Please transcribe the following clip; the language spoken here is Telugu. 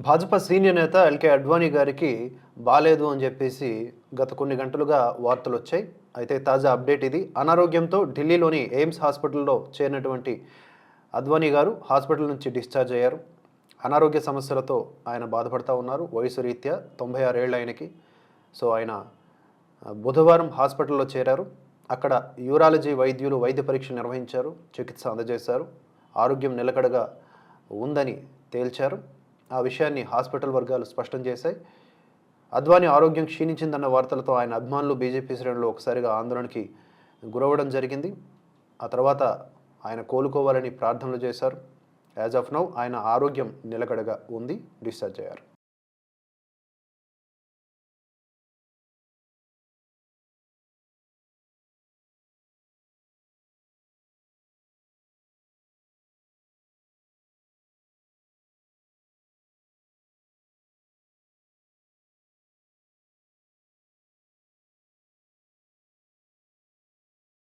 భాజపా సీనియర్ నేత ఎల్కే అడ్వాణీ గారికి బాలేదు అని చెప్పేసి గత కొన్ని గంటలుగా వార్తలు వచ్చాయి. అయితే తాజా అప్డేట్ ఇది. అనారోగ్యంతో ఢిల్లీలోని ఎయిమ్స్ హాస్పిటల్లో చేరినటువంటి అద్వానీ గారు హాస్పిటల్ నుంచి డిశ్చార్జ్ అయ్యారు. అనారోగ్య సమస్యలతో ఆయన బాధపడతా ఉన్నారు. వయసు రీత్యా తొంభై ఆరేళ్ళు ఆయనకి. సో ఆయన బుధవారం హాస్పిటల్లో చేరారు. అక్కడ యూరాలజీ వైద్యులు వైద్య పరీక్ష నిర్వహించారు. చికిత్స అందజేశారు. ఆరోగ్యం నిలకడగా ఉందని తేల్చారు. ఆ విషయాన్ని హాస్పిటల్ వర్గాలు స్పష్టం చేశాయి. అద్వానీ ఆరోగ్యం క్షీణించిందన్న వార్తలతో ఆయన అభిమానులు బీజేపీ శ్రేణులు ఒకసారిగా ఆందోళనకి గురవడం జరిగింది. ఆ తర్వాత ఆయన కోలుకోవాలని ప్రార్థనలు చేశారు. యాజ్ ఆఫ్ నౌ ఆయన ఆరోగ్యం నిలకడగా ఉంది. డిశ్చార్జ్ అయ్యారు.